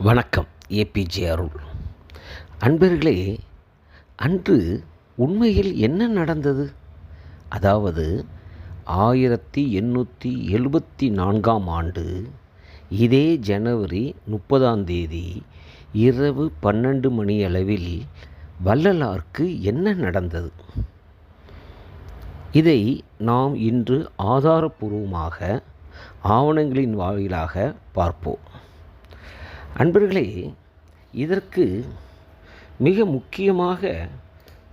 வணக்கம் ஏபிஜே அருள். அன்பர்களே அன்று உண்மையில் என்ன நடந்தது? அதாவது ஆயிரத்தி எண்ணூற்றி எழுபத்தி நான்காம் ஆண்டு இதே ஜனவரி முப்பதாம் தேதி இரவு பன்னெண்டு மணி அளவில் வள்ளலாருக்கு என்ன நடந்தது? இதை நாம் இன்று ஆதாரபூர்வமாக ஆவணங்களின் வாயிலாக பார்ப்போம். அன்பர்களே இதற்கு மிக முக்கியமாக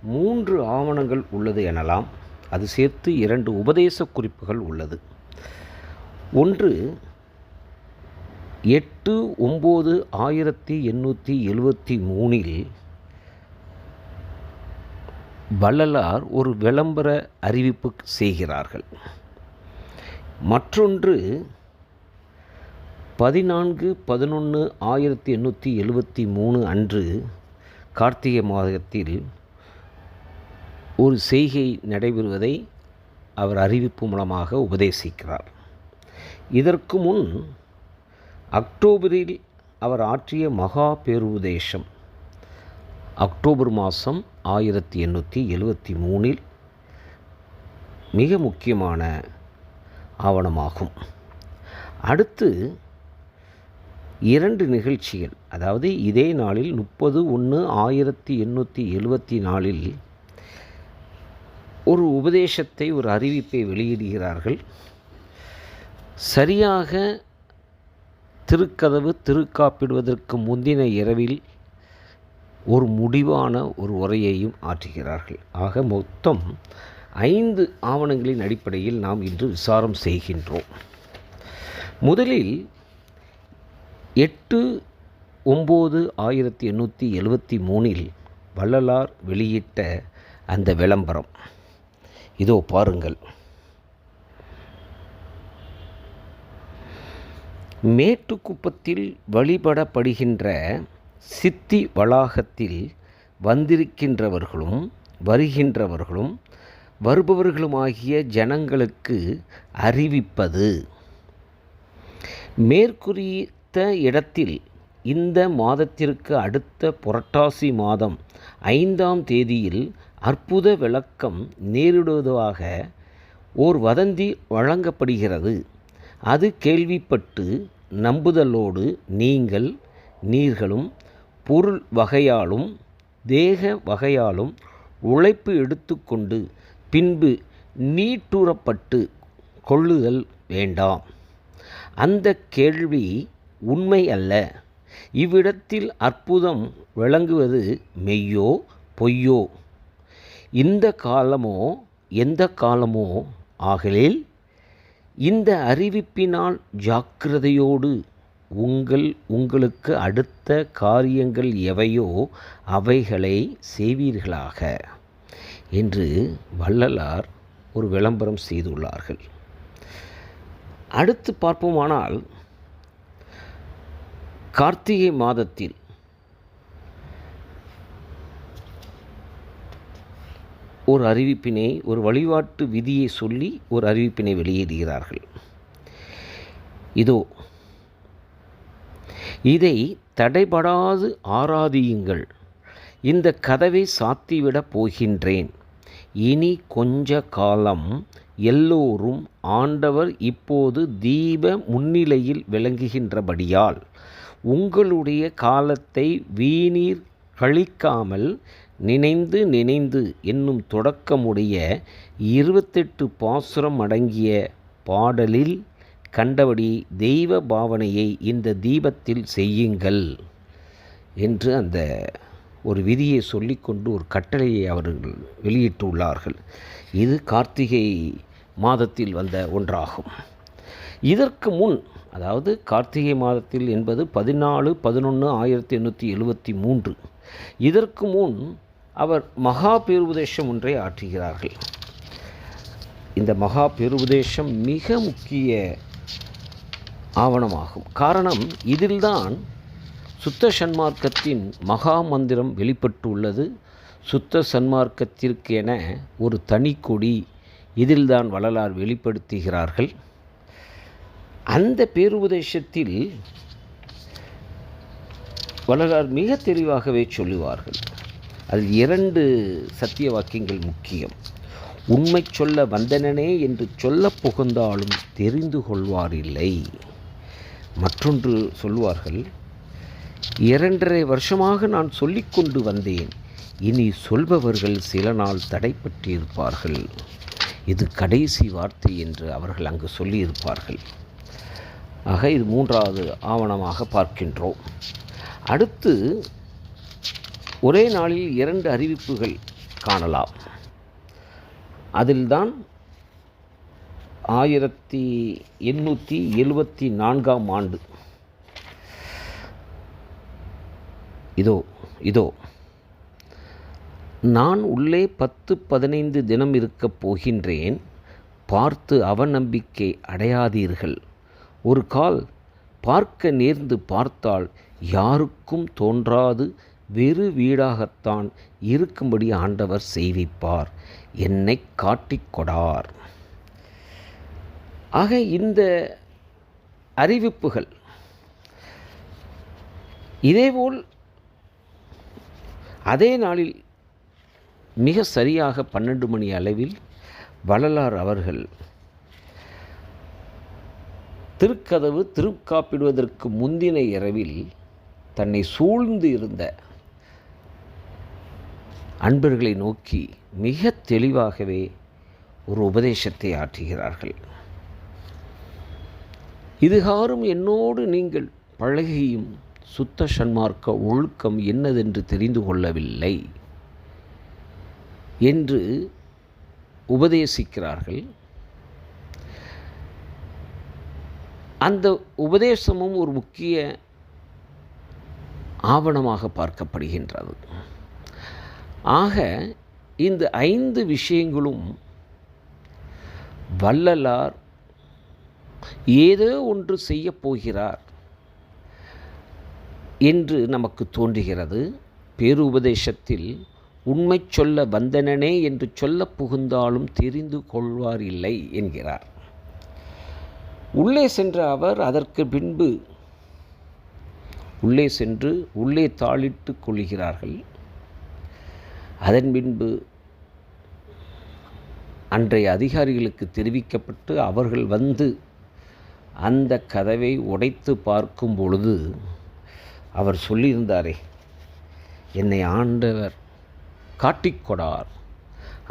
மூன்று ஆவணங்கள் உள்ளது எனலாம். அது சேர்த்து இரண்டு உபதேச குறிப்புகள் உள்ளது. ஒன்று எட்டு ஒம்பது ஆயிரத்தி எண்ணூற்றி எழுபத்தி மூணில் வள்ளலார் ஒரு விளம்பர அறிவிப்பு செய்கிறார்கள். மற்றொன்று பதினான்கு பதினொன்று ஆயிரத்தி எண்ணூற்றி எழுபத்தி மூணு அன்று கார்த்திகை மாதத்தில் ஒரு செய்கை நடைபெறுவதை அவர் அறிவிப்பு மூலமாக உபதேசிக்கிறார். இதற்கு முன் அக்டோபரில் அவர் ஆற்றிய மகா பேருபதேசம் அக்டோபர் மாதம் ஆயிரத்தி எண்ணூற்றி எழுபத்தி மூணில் மிக முக்கியமான ஆவணமாகும். அடுத்து இரண்டு நிகழ்ச்சிகள். அதாவது இதே நாளில் முப்பது ஒன்று ஆயிரத்தி எண்ணூற்றி எழுபத்தி நாலில் ஒரு உபதேசத்தை ஒரு அறிவிப்பை வெளியிடுகிறார்கள். சரியாக திருக்கதவு திருக்காப்பிடுவதற்கு முந்தின இரவில் ஒரு முடிவான ஒரு உரையையும் ஆற்றுகிறார்கள். ஆக மொத்தம் ஐந்து ஆவணங்களின் அடிப்படையில் நாம் இன்று விசாரம் செய்கின்றோம். முதலில் எட்டு ஒம்பது ஆயிரத்தி எண்ணூற்றி எழுபத்தி மூணில் வள்ளலார் வெளியிட்ட அந்த விளம்பரம். இதோ பாருங்கள். மேட்டுக்குப்பத்தில் வழிபடப்படுகின்ற சித்தி வளாகத்தில் வந்திருக்கின்றவர்களும் வருகின்றவர்களும் வருபவர்களுமாகிய ஜனங்களுக்கு அறிவிப்பது. குறித்த இடத்தில் இந்த மாதத்திற்கு அடுத்த புரட்டாசி மாதம் ஐந்தாம் தேதியில் அற்புத விளக்கம் நேரிடுவதாக ஓர் வதந்தி வழங்கப்படுகிறது. அது கேள்விப்பட்டு நம்புதலோடு நீங்கள் நீர்களும் பொருள் வகையாலும் தேக வகையாலும் உழைப்பு எடுத்துக்கொண்டு பின்பு நீட்டுறப்பட்டு கொள்ளுதல் வேண்டாம். அந்த கேள்வி உண்மை அல்ல. இவ்விடத்தில் அற்புதம் விளங்குவது மெய்யோ பொய்யோ? இந்த காலமோ எந்த காலமோ? ஆகலில் இந்த அறிவிப்பினால் ஜாக்கிரதையோடு உங்கள் உங்களுக்கு அடுத்த காரியங்கள் எவையோ அவைகளை செய்வீர்களாக? என்று வள்ளலார் ஒரு விளம்பரம் செய்துள்ளார்கள். அடுத்து பார்ப்போமானால் கார்த்திகை மாதத்தில் ஒரு அறிவிப்பினை ஒரு வழிபாட்டு விதியை சொல்லி ஒரு அறிவிப்பினை வெளியிடுகிறார்கள். இதோ இதை தடைபடாது ஆராதியுங்கள். இந்த கதவை சாத்திவிடப் போகின்றேன். இனி கொஞ்ச காலம் எல்லோரும் ஆண்டவர் இப்போது தீப முன்னிலையில் விளங்குகின்றபடியால் உங்களுடைய காலத்தை வீணீர் கழிக்காமல் நினைந்து நினைந்து என்னும் தொடக்கமுடைய இருபத்தெட்டு பாசுரம் அடங்கிய பாடலில் கண்டபடி தெய்வ பாவனையை இந்த தீபத்தில் செய்யுங்கள் என்று அந்த ஒரு விதியை சொல்லிக்கொண்டு ஒரு கட்டளையை அவர்கள் வெளியிட்டுள்ளார்கள். இது கார்த்திகை மாதத்தில் வந்த ஒன்றாகும். இதற்கு முன் அதாவது கார்த்திகை மாதத்தில் என்பது பதினாலு பதினொன்று ஆயிரத்தி எண்ணூற்றி எழுபத்தி மூன்று. இதற்கு முன் அவர் மகா பேருபதேசம் ஒன்றை ஆற்றுகிறார்கள். இந்த மகா பேருபதேசம் மிக முக்கிய ஆவணமாகும். காரணம் இதில்தான் சுத்த சன்மார்க்கத்தின் மகா மந்திரம் வெளிப்பட்டுள்ளது. சுத்த சன்மார்க்கத்திற்கு என ஒரு தனிக்கொடி இதில்தான் வள்ளலார் வெளிப்படுத்துகிறார்கள். அந்த பேருபதேசத்தில் வள்ளலார் மிக தெளிவாகவே சொல்லுவார்கள். அதில் இரண்டு சத்திய வாக்கியங்கள் முக்கியம். உண்மை சொல்ல வந்தனனே என்று சொல்ல புகுந்தாலும் தெரிந்து கொள்வாரில்லை. மற்றொன்று சொல்வார்கள் இரண்டரை வருஷமாக நான் சொல்லிக்கொண்டு வந்தேன் இனி சொல்பவர்கள் சில நாள் தடைப்பட்டிருப்பார்கள். இது கடைசி வார்த்தை என்று அவர்கள் அங்கு சொல்லியிருப்பார்கள். ஆக இது மூன்றாவது ஆவணமாக பார்க்கின்றோம். அடுத்து ஒரே நாளில் இரண்டு அறிவிப்புகள் காணலாம். அதில்தான் ஆயிரத்தி எண்ணூற்றி எழுபத்தி நான்காம் ஆண்டு. இதோ இதோ. நான் உள்ளே பத்து பதினைந்து தினம் இருக்கப் போகின்றேன். பார்த்து அவநம்பிக்கை அடையாதீர்கள். ஒரு கால் பார்க்க நேர்ந்து பார்த்தால் யாருக்கும் தோன்றாது வெறு வீடாகத்தான் இருக்கும்படி ஆண்டவர் செய்விப்பார். என்னை காட்டிக்கொடார் ஆக இந்த அறிவிப்புகள் இதேபோல் அதே நாளில் மிக சரியாக பன்னெண்டு மணி அளவில் வள்ளலார் அவர்கள் திருக்கதவு திருக்காப்பிடுவதற்கு முந்தின இரவில் தன்னை சூழ்ந்து இருந்த அன்பர்களை நோக்கி மிக தெளிவாகவே ஒரு உபதேசத்தை ஆற்றுகிறார்கள். இதுகாரும் என்னோடு நீங்கள் பழகியும் சுத்த சன்மார்க்க ஒழுக்கம் என்னதென்று தெரிந்து கொள்ளவில்லை என்று உபதேசிக்கிறார்கள். அந்த உபதேசமும் ஒரு முக்கிய ஆவணமாக பார்க்கப்படுகின்றது. ஆக இந்த ஐந்து விஷயங்களும் வள்ளலார் ஏதோ ஒன்று செய்யப் போகிறார் என்று நமக்கு தோன்றுகிறது. பேருபதேசத்தில் உண்மை சொல்ல வந்தனனே என்று சொல்ல புகுந்தாலும் தெரிந்து கொள்வார் இல்லை என்கிறார். உள்ளே சென்ற அவர் அதற்கு பின்பு உள்ளே சென்று உள்ளே தாளிட்டு கொள்கிறார்கள். அதன் பின்பு அன்றைய அதிகாரிகளுக்கு தெரிவிக்கப்பட்டு அவர்கள் வந்து அந்த கதவை உடைத்து பார்க்கும் பொழுது அவர் சொல்லியிருந்தாரே என்னை ஆண்டவர் காட்டிக்கொடார்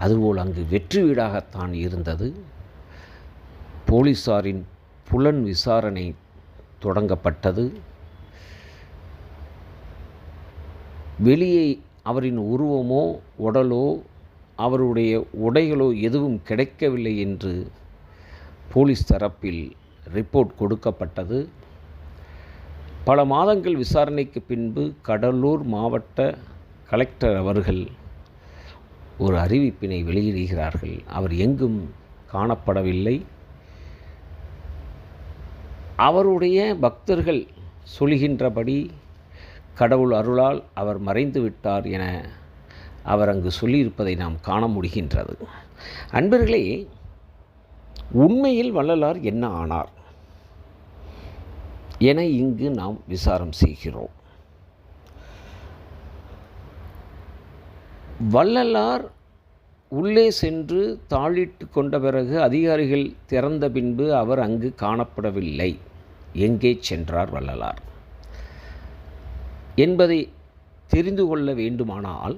அதுபோல் அங்கு வெற்றி வீடாகத்தான் இருந்தது. போலீஸாரின் புலன் விசாரணை தொடங்கப்பட்டது. வெளியே அவரின் உருவமோ உடலோ அவருடைய உடைகளோ எதுவும் கிடைக்கவில்லை என்று போலீஸ் தரப்பில் ரிப்போர்ட் கொடுக்கப்பட்டது. பல மாதங்கள் விசாரணைக்கு பின்பு கடலூர் மாவட்ட கலெக்டர் அவர்கள் ஒரு அறிவிப்பினை வெளியிடுகிறார்கள். அவர் எங்கும் காணப்படவில்லை. அவருடைய பக்தர்கள் சொல்கின்றபடி கடவுள் அருளால் அவர் மறைந்து விட்டார் என அவர் அங்கு சொல்லியிருப்பதை நாம் காண முடிகின்றது. அன்பர்களே உண்மையில் வள்ளலார் என்ன ஆனார் என இங்கு நாம் விசாரம் செய்கிறோம். வள்ளலார் உள்ளே சென்று தாளிட்டு கொண்ட பிறகு அதிகாரிகள் திறந்த பின்பு அவர் அங்கு காணப்படவில்லை. எங்கே சென்றார் வள்ளலார்? என்பதை தெரிந்து கொள்ள வேண்டுமானால்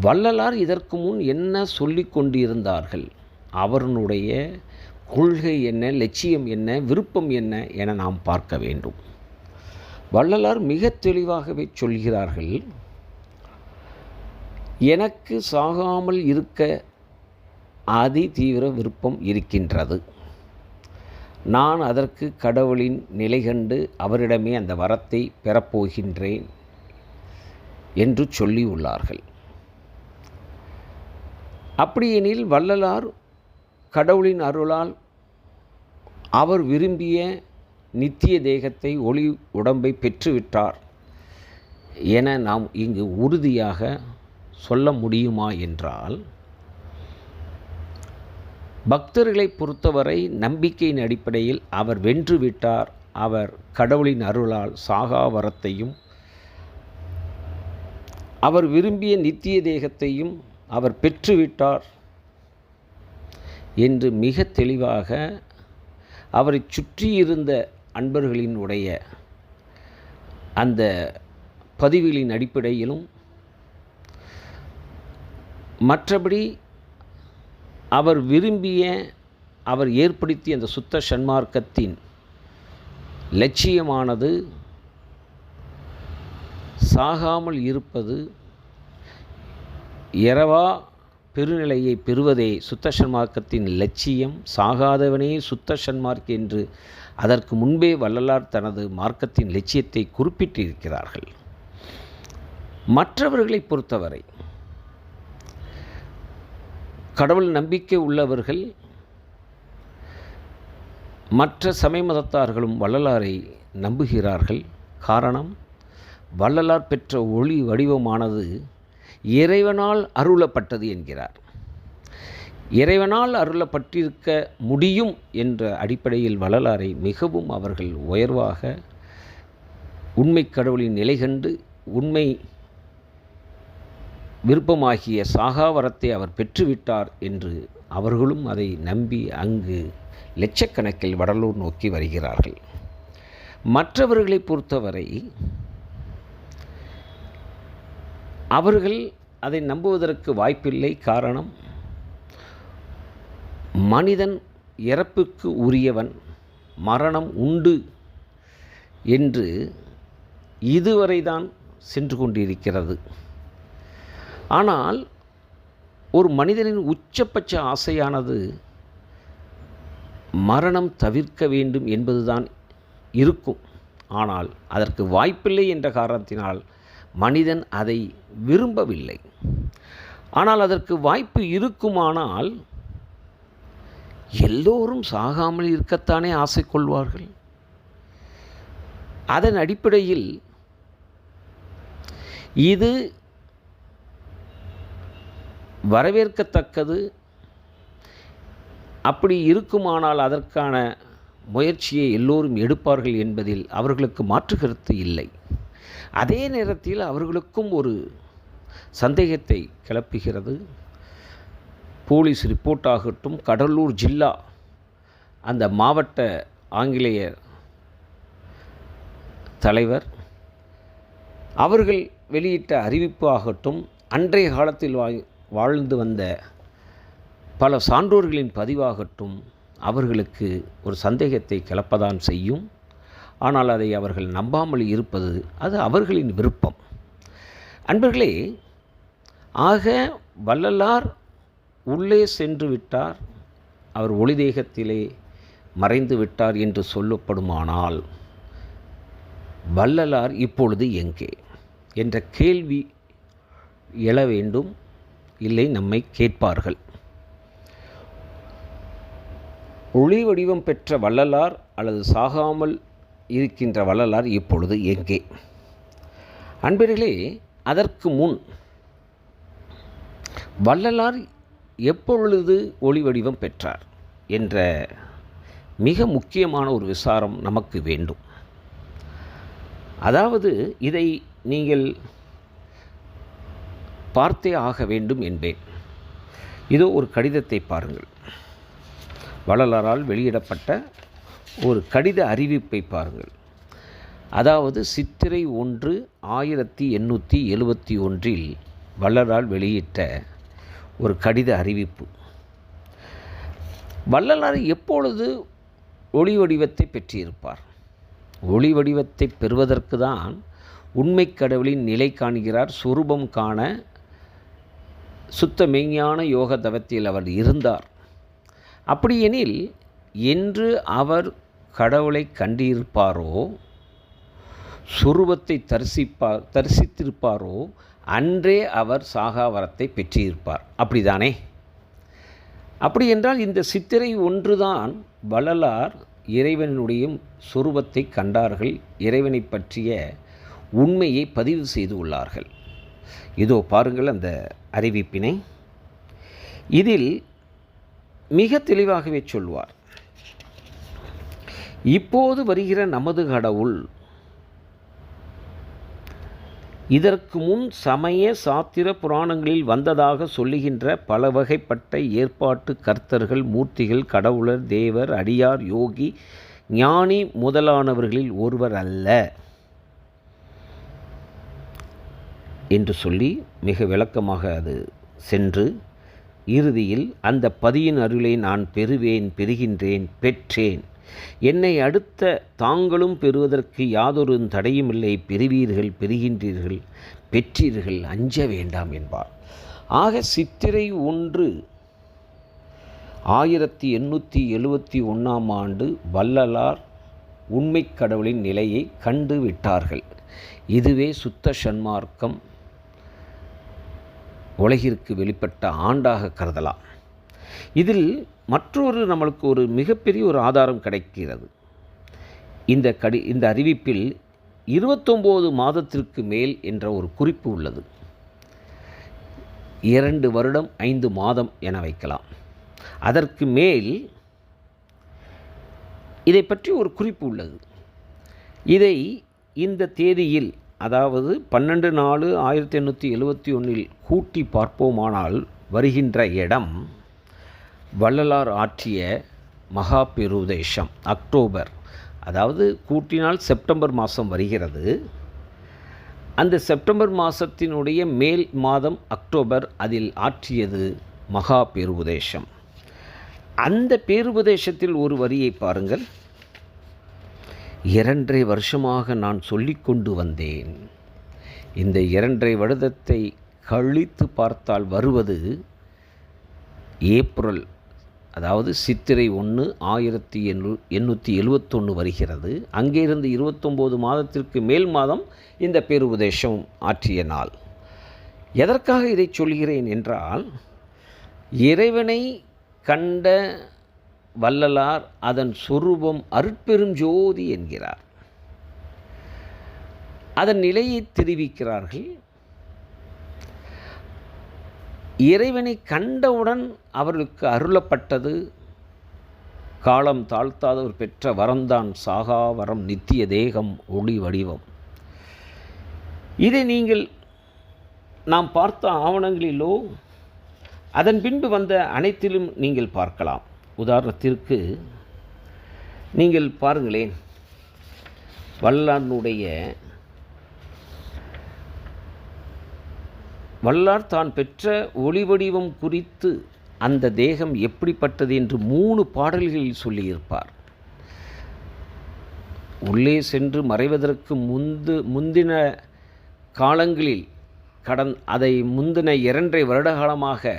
வள்ளலார் இதற்கு முன் என்ன சொல்லி கொண்டிருந்தார்கள்? அவருடைய கொள்கை என்ன? லட்சியம் என்ன? விருப்பம் என்ன? என நாம் பார்க்க வேண்டும். வள்ளலார் மிக தெளிவாகவே சொல்கிறார்கள் எனக்கு சாகாமல் இருக்க அதி தீவிர விருப்பம் இருக்கின்றது. நான் அதற்கு கடவுளின் நிலை கண்டு அவரிடமே அந்த வரத்தை பெறப்போகின்றேன் என்று சொல்லியுள்ளார்கள் அப்படியெனில் வள்ளலார் கடவுளின் அருளால் அவர் விரும்பிய நித்திய தேகத்தை ஒளி உடம்பை பெற்றுவிட்டார் என நாம் இங்கு உறுதியாக சொல்ல முடியுமா என்றால் பக்தர்களை பொறுத்தவரை நம்பிக்கையின் அடிப்படையில் அவர் வென்று விட்டார். அவர் கடவுளின் அருளால் சாகா வரத்தையும் அவர் விரும்பிய நித்திய தேகத்தையும் அவர் பெற்றுவிட்டார் என்று மிக தெளிவாக அவரை சுற்றியிருந்த அன்பர்களினுடைய அந்த பதிவுகளின் அடிப்படையிலும் மற்றபடி அவர் விரும்பிய அவர் ஏற்படுத்திய அந்த சுத்த சன்மார்க்கத்தின் லட்சியமானது சாகாமல் இருப்பது இரவா பெருநிலையை பெறுவதே சுத்த சன்மார்க்கத்தின் லட்சியம். சாகாதவனே சுத்த சன்மார்க் என்று அதற்கு முன்பே வள்ளலார் தனது மார்க்கத்தின் லட்சியத்தை குறிப்பிட்டிருக்கிறார்கள். மற்றவர்களை பொறுத்தவரை கடவுள் நம்பிக்கை உள்ளவர்கள் மற்ற சமய மதத்தார்களும் வள்ளலாரை நம்புகிறார்கள். காரணம் வள்ளலார் பெற்ற ஒளி வடிவமானது இறைவனால் அருளப்பட்டது என்கிறார். இறைவனால் அருளப்பட்டிருக்க முடியும் என்ற அடிப்படையில் வள்ளலாரை மிகவும் அவர்கள் உயர்வாக உண்மை கடவுளின் நிலை கண்டு உண்மை விருப்பமாகிய சாகாவரத்தை அவர் பெற்றுவிட்டார் என்று அவர்களும் அதை நம்பி அங்கு லட்சக்கணக்கில் வடலூர் நோக்கி வருகிறார்கள். மற்றவர்களை பொறுத்தவரை அவர்கள் அதை நம்புவதற்கு வாய்ப்பில்லை. காரணம் மனிதன் இறப்புக்கு உரியவன் மரணம் உண்டு என்று இதுவரைதான் சென்று கொண்டிருக்கிறது. ஆனால் ஒரு மனிதனின் உச்சபட்ச ஆசையானது மரணம் தவிர்க்க வேண்டும் என்பதுதான் இருக்கும். ஆனால் அதற்கு வாய்ப்பில்லை என்ற காரணத்தினால் மனிதன் அதை விரும்பவில்லை. ஆனால் அதற்கு வாய்ப்பு இருக்குமானால் எல்லோரும் சாகாமல் இருக்கத்தானே ஆசை கொள்வார்கள். அதன் அடிப்படையில் இது வரவேற்கத்தக்கது. அப்படி இருக்குமானால் அதற்கான முயற்சியை எல்லோரும் எடுப்பார்கள் என்பதில் அவர்களுக்கு மாற்று கருத்து இல்லை. அதே நேரத்தில் அவர்களுக்கும் ஒரு சந்தேகத்தை கிளப்புகிறது. போலீஸ் ரிப்போர்ட் ஆகட்டும் கடலூர் ஜில்லா அந்த மாவட்ட ஆங்கிலேய தலைவர் அவர்கள் வெளியிட்ட அறிவிப்பு ஆகட்டும் அன்றைய காலத்தில் வாழ்ந்து வந்த பல சான்றோர்களின் பதிவாகட்டும் அவர்களுக்கு ஒரு சந்தேகத்தை கிளப்பதான் செய்யும். ஆனால் அதை அவர்கள் நம்பாமல் இருப்பது அது அவர்களின் விருப்பம். அன்பர்களே ஆக வள்ளலார் உள்ளே சென்று விட்டார். அவர் ஒளி தேகத்திலே மறைந்து விட்டார் என்று சொல்லப்படுமானால் வள்ளலார் இப்பொழுது எங்கே? என்ற கேள்வி எழ வேண்டும். இல்லை நம்மை கேட்பார்கள். ஒளி வடிவம் பெற்ற வள்ளலார் அல்லது சாகாமல் இருக்கின்ற வள்ளலார் இப்பொழுது எங்கே? அன்பர்களே அதற்கு முன் வள்ளலார் எப்பொழுது ஒளி வடிவம் பெற்றார் என்ற மிக முக்கியமான ஒரு விசாரம் நமக்கு வேண்டும். அதாவது இதை நீங்கள் பார்த்தே ஆக வேண்டும் என்பேன். இதோ ஒரு கடிதத்தை பாருங்கள். வள்ளலாரால் வெளியிடப்பட்ட ஒரு கடித அறிவிப்பை பாருங்கள். அதாவது சித்திரை ஒன்று ஆயிரத்தி எண்ணூற்றி எழுபத்தி ஒன்றில் வள்ளலால் வெளியிட்ட ஒரு கடித அறிவிப்பு. வள்ளலார் எப்பொழுது ஒளி வடிவத்தை பெற்றிருப்பார்? ஒளி வடிவத்தை பெறுவதற்கு தான் உண்மை கடவுளின் நிலை காண்கிறார் சுரூபம் காண சுத்த மெய்ஞான யோக தவத்தில் அவர் இருந்தார். அப்படியெனில் என்று அவர் கடவுளை கண்டிருப்பாரோ சுரூபத்தை தரிசிப்பார் தரிசித்திருப்பாரோ அன்றே அவர் சாகாவரத்தை பெற்றிருப்பார். அப்படிதானே? அப்படி என்றால் இந்த சித்திரை ஒன்றுதான் வள்ளலார் இறைவனுடைய சுரூபத்தை கண்டார்கள் இறைவனை பற்றிய உண்மையை பதிவு செய்து உள்ளார்கள். இதோ பாருங்கள் அந்த அறிவிப்பினை. இதில் மிக தெளிவாகவே சொல்வார். இப்போது வருகிற நமது கடவுள் இதற்கு முன் சமய சாத்திர புராணங்களில் வந்ததாக சொல்லுகின்ற பல வகைப்பட்ட ஏற்பாட்டு கர்த்தர்கள் மூர்த்திகள் கடவுளர் தேவர் அடியார் யோகி ஞானி முதலானவர்களில் ஒருவர் அல்ல. என்று சொல்லி மிக விளக்கமாக அது சென்று இறுதியில் அந்த பதியின் அருளை நான் பெறுவேன் பெறுகின்றேன் பெற்றேன். என்னை அடுத்த தாங்களும் பெறுவதற்கு யாதொரு தடையுமில்லை பெறுவீர்கள் பெறுகின்றீர்கள் பெற்றீர்கள் அஞ்ச வேண்டாம் என்பார். ஆக சித்திரை ஒன்று ஆயிரத்தி எண்ணூற்றி எழுபத்தி ஒன்றாம் ஆண்டு வள்ளலார் உண்மை கடவுளின் நிலையை கண்டு விட்டார்கள். இதுவே சுத்த சன்மார்க்கம். உலகிற்கு வெளிப்பட்ட ஆண்டாக கருதலாம். இதில் மற்றொரு நம்மளுக்கு ஒரு மிகப்பெரிய ஒரு ஆதாரம் கிடைக்கிறது. இந்த கடி இந்த அறிவிப்பில் இருபத்தொம்போது மாதத்திற்கு மேல் என்ற ஒரு குறிப்பு உள்ளது. இரண்டு வருடம் ஐந்து மாதம் என வைக்கலாம். அதற்கு மேல் இதை பற்றி ஒரு குறிப்பு உள்ளது. இதை இந்த தேதியில் அதாவது பன்னெண்டு நாலு ஆயிரத்தி எண்ணூற்றி எழுபத்தி ஒன்றில் கூட்டி பார்ப்போமானால் வருகின்ற இடம் வள்ளலார் ஆற்றிய மகா பெருதேசம் அக்டோபர். அதாவது கூட்டினால் செப்டம்பர் மாதம் வருகிறது. அந்த செப்டம்பர் மாதத்தினுடைய மேல் மாதம் அக்டோபர் அதில் ஆற்றியது மகா பேருபதேசம் அந்த பேருபதேசத்தில் ஒரு வரியை பாருங்கள். இரண்டரை வருஷமாக நான் சொல்லிக்கொண்டு வந்தேன். இந்த இரண்டரை வருடத்தை கழித்து பார்த்தால் வருவது ஏப்ரல் அதாவது சித்திரை ஒன்று ஆயிரத்தி எண்ணூ எண்ணூற்றி எழுவத்தொன்று வருகிறது. அங்கேருந்து இருபத்தொம்போது மாதத்திற்கு மேல் மாதம் இந்த பேருபதேசம் ஆற்றிய நாள். எதற்காக இதை சொல்கிறேன் என்றால் இறைவனை கண்ட வள்ளலார் அதன் சொரூபம் அருட்பெரும் ஜோதி என்கிறார். அதன் நிலையை தெரிவிக்கிறார்கள். இறைவனை கண்டவுடன் அவர்களுக்கு அருளப்பட்டது. காலம் தாழ்த்தாதவர் பெற்ற வரம்தான் சாகா வரம் நித்திய தேகம் ஒளி வடிவம். இதை நீங்கள் நாம் பார்த்த ஆவணங்களிலோ அதன் பின்பு வந்த அனைத்திலும் நீங்கள் பார்க்கலாம். உதாரணத்திற்கு நீங்கள் பாருங்களேன் வல்லானுடைய வல்லார் தான் பெற்ற ஒளிவடிவம் குறித்து அந்த தேகம் எப்படிப்பட்டது என்று மூணு பாடல்களில் சொல்லியிருப்பார். உள்ளே சென்று மறைவதற்கு முந்து முந்தின காலங்களில் கடன் அதை முந்தின இரண்டரை வருடகாலமாக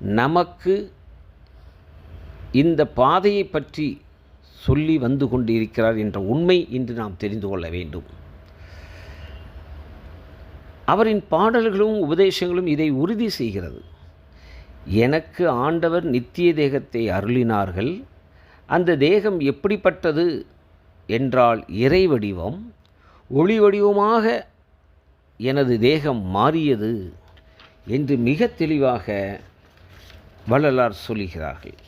நமக்கு இந்த பாதையை பற்றி சொல்லி வந்து கொண்டிருக்கிறார் என்ற உண்மை இன்று நாம் தெரிந்து கொள்ள வேண்டும். அவரின் பாடல்களும் உபதேசங்களும் இதை உறுதி செய்கிறது. எனக்கு ஆண்டவர் நித்திய தேகத்தை அருளினார்கள். அந்த தேகம் எப்படிப்பட்டது என்றால் இறை வடிவம். ஒளி வடிவமாக எனது தேகம் மாறியது என்று மிக தெளிவாக வள்ளலார் சொல்கிறார்கள்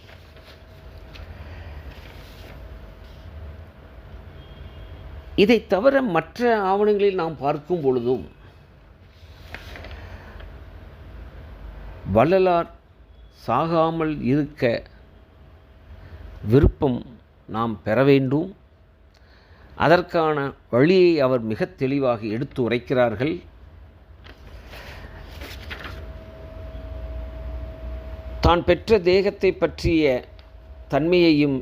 இதை தவிர மற்ற ஆவணங்களில் நாம் பார்க்கும் பொழுதும் வள்ளலார் சாகாமல் இருக்க விருப்பம் நாம் பெற வேண்டும். அதற்கான வழியை அவர் மிக தெளிவாக எடுத்து உரைக்கிறார்கள். தான் பெற்ற தேகத்தை பற்றிய தன்மையையும்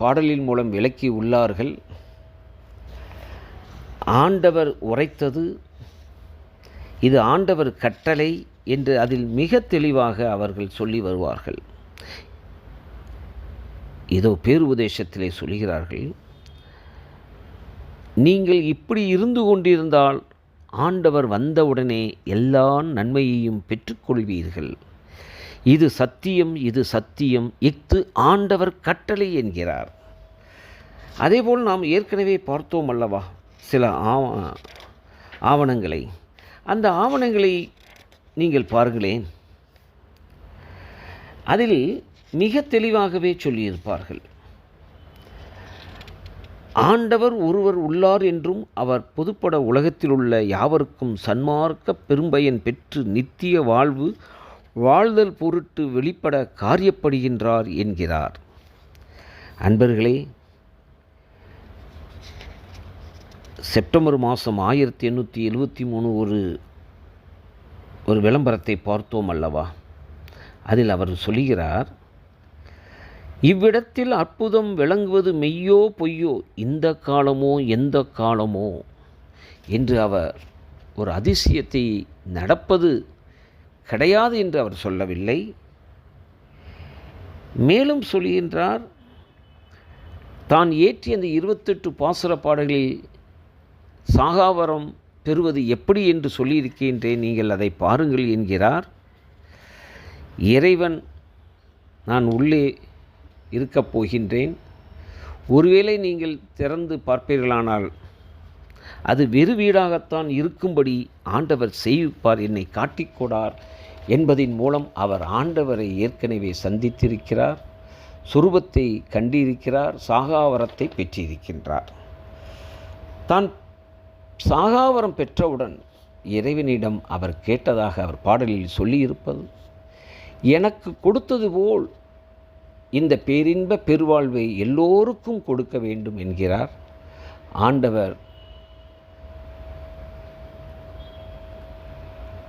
பாடலின் மூலம் விளக்கி உள்ளார்கள். ஆண்டவர் உரைத்தது. இது ஆண்டவர் கட்டளை என்று அதில் மிக தெளிவாக அவர்கள் சொல்லி வருவார்கள். இதோ பேருபதேசத்திலே சொல்கிறார்கள் நீங்கள் இப்படி இருந்து கொண்டிருந்தால் ஆண்டவர் வந்தவுடனே எல்லா நன்மையையும் பெற்றுக்கொள்வீர்கள். இது சத்தியம் இது சத்தியம் இஃது ஆண்டவர் கட்டளை என்கிறார். அதேபோல் நாம் ஏற்கனவே பார்த்தோம் அல்லவா சில ஆவ ஆவணங்களை. அந்த ஆவணங்களை நீங்கள் பாருங்களேன். அதில் மிக தெளிவாகவே சொல்லியிருப்பார்கள். ஆண்டவர் ஒருவர் உள்ளார் என்றும் அவர் பொதுப்பட உலகத்தில் உள்ள யாவருக்கும் சன்மார்க்க பெரும்பயன் பெற்று நித்திய வாழ்வு வாழ்தல் பொருட்டு வெளிப்பட காரியப்படுகின்றார் என்கிறார். அன்பர்களே செப்டம்பர் மாதம் ஆயிரத்தி எண்ணூற்றி எழுபத்தி மூணு ஒரு ஒரு விளம்பரத்தை பார்த்தோம் அல்லவா? அதில் அவர் சொல்லுகிறார் இவ்விடத்தில் அற்புதம் விளங்குவது மெய்யோ பொய்யோ இந்த காலமோ எந்த காலமோ? என்று அவர் ஒரு அதிசயத்தை நடப்பது கிடையாது என்று அவர் சொல்லவில்லை. மேலும் சொல்கின்றார் தான் ஏற்றிய அந்த இருபத்தெட்டு பாசுர பாடல்களில் சாகாவரம் பெறுவது எப்படி என்று சொல்லியிருக்கின்றேன். நீங்கள் அதை பாருங்கள் என்கிறார். இறைவன் நான் உள்ளே இருக்கப் போகின்றேன். ஒருவேளை நீங்கள் திறந்து பார்ப்பீர்களானால் அது வெறு வீடாகத்தான் இருக்கும்படி ஆண்டவர் செய்விப்பார் என்னை காட்டிக்கொடார் என்பதின் மூலம் அவர் ஆண்டவரை ஏற்கனவே சந்தித்திருக்கிறார் சுரூபத்தை கண்டிருக்கிறார் சாகாவரத்தை பெற்றிருக்கின்றார். தான் சாகாவரம் பெற்றவுடன் இறைவனிடம் அவர் கேட்டதாக அவர் பாடலில் சொல்லியிருப்பது எனக்கு கொடுத்தது போல் இந்த பேரின்ப பெருவாழ்வை எல்லோருக்கும் கொடுக்க வேண்டும் என்கிறார் ஆண்டவர்.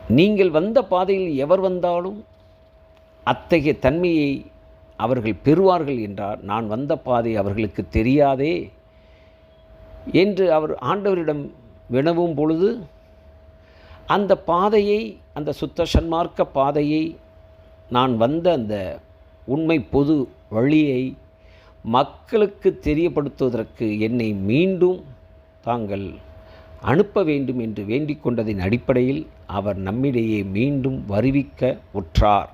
நீங்கள் வந்த பாதையில் எவர் வந்தாலும் அத்தகைய தன்மையை அவர்கள் பெறுவார்கள் என்றார். நான் வந்த பாதை அவர்களுக்கு தெரியாதே என்று அவர் ஆண்டவரிடம் வினவும் பொழுது அந்த பாதையை அந்த சுத்த சன்மார்க்க பாதையை நான் வந்த அந்த உண்மை பொது வழியை மக்களுக்கு தெரியப்படுத்துவதற்கு என்னை மீண்டும் தாங்கள் அனுப்ப வேண்டும் என்று வேண்டிக் கொண்டதின் அடிப்படையில் அவர் நம்மிடையே மீண்டும் வருவிக்க உற்றார்.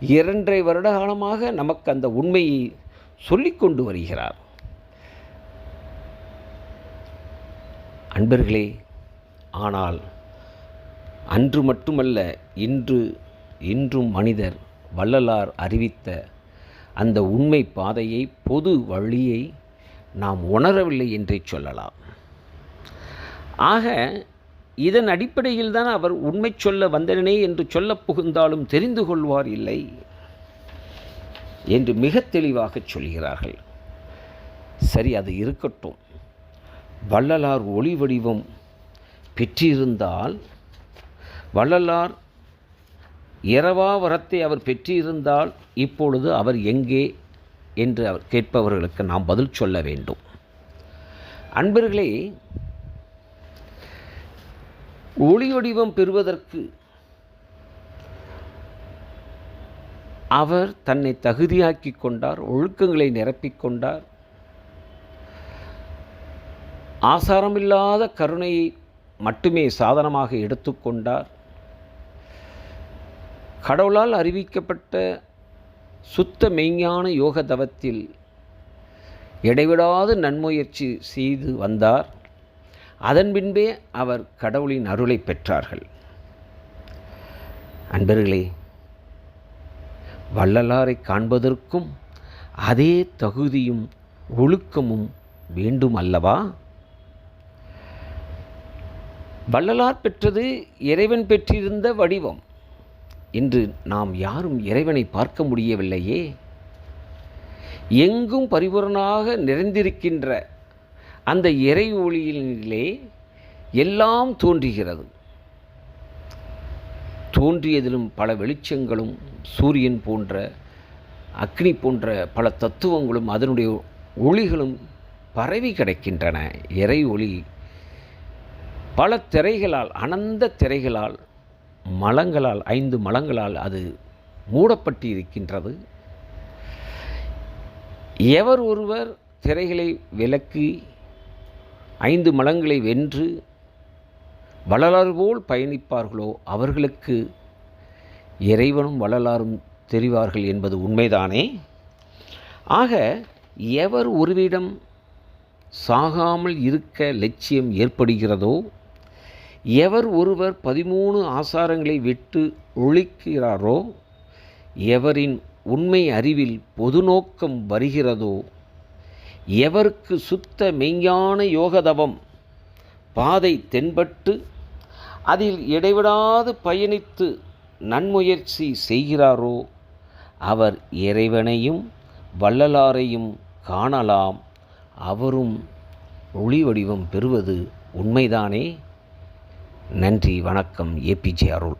இரண்டரை வருட காலமாக நமக்கு அந்த உண்மையை சொல்லிக்கொண்டு வருகிறார். அன்பர்களே ஆனால் அன்று மட்டுமல்ல இன்று இன்றும் மனிதர் வள்ளலார் அறிவித்த அந்த உண்மை பாதையை பொது வழியை நாம் உணரவில்லை என்றே சொல்லலாம். ஆக இதன் அடிப்படையில் தான் அவர் உண்மை சொல்ல வந்தனே என்று சொல்லப் புகுந்தாலும் தெரிந்து கொள்வார் இல்லை என்று மிக தெளிவாக சொல்கிறார்கள். சரி அது இருக்கட்டும். வள்ளலார் ஒளி வடிவம் பெற்றிருந்தால் வள்ளலார் இரவா வரத்தை அவர் பெற்றிருந்தால் இப்பொழுது அவர் எங்கே என்று அவர் கேட்பவர்களுக்கு நாம் பதில் சொல்ல வேண்டும். அன்பர்களே ஒளி வடிவம் பெறுவதற்கு அவர் தன்னை தகுதியாக்கி கொண்டார் ஒழுக்கங்களை நிரப்பிக்கொண்டார் ஆசாரமில்லாத கருணையை மட்டுமே சாதனமாக எடுத்துக்கொண்டார். கடவுளால் அறிவிக்கப்பட்ட சுத்த மெய்ஞான யோக தவத்தில் இடைவிடாது நன்முயற்சி செய்து வந்தார். அதன் பின்பே அவர் கடவுளின் அருளை பெற்றார்கள். அன்பர்களே வள்ளலாரை காண்பதற்கும் அதே தகுதியும் ஒழுக்கமும் வேண்டும் அல்லவா வள்ளலார் பெற்றது இறைவன் பெற்றிருந்த வடிவம். இன்று நாம் யாரும் இறைவனை பார்க்க முடியவில்லையே. எங்கும் பரிபூரணாக நிறைந்திருக்கின்ற அந்த இறை ஒளியிலே எல்லாம் தோன்றுகிறது. தோன்றியதிலும் பல வெளிச்சங்களும் சூரியன் போன்ற அக்னி போன்ற பல தத்துவங்களும் அதனுடைய ஒளிகளும் பரவி கிடக்கின்றன. இறை ஒளி பல திரைகளால் அனந்த திரைகளால் மலங்களால் ஐந்து மலங்களால் அது மூடப்பட்டு இருக்கின்றது எவர் ஒருவர் திரைகளை விலக்கி ஐந்து மலங்களை வென்று வள்ளலார் போல் பயணிப்பார்களோ அவர்களுக்கு இறைவனும் வள்ளலாரும் தெரிவார்கள் என்பது உண்மைதானே? ஆக எவர் ஒருவிடம் சாகாமல் இருக்க லட்சியம் ஏற்படுகிறதோ எவர் ஒருவர் பதிமூணு ஆசாரங்களை விட்டு ஒழிக்கிறாரோ எவரின் உண்மை அறிவில் பொது நோக்கம் வருகிறதோ எவருக்கு சுத்த மெய்ஞான யோகதவம் பாதை தென்பட்டு அதில் இடைவிடாது பயணித்து நன்முயற்சி செய்கிறாரோ அவர் இறைவனையும் வள்ளலாரையும் காணலாம். அவரும் ஒளி வடிவம் பெறுவது உண்மைதானே? நன்றி வணக்கம் ஏபிஜே அருள்.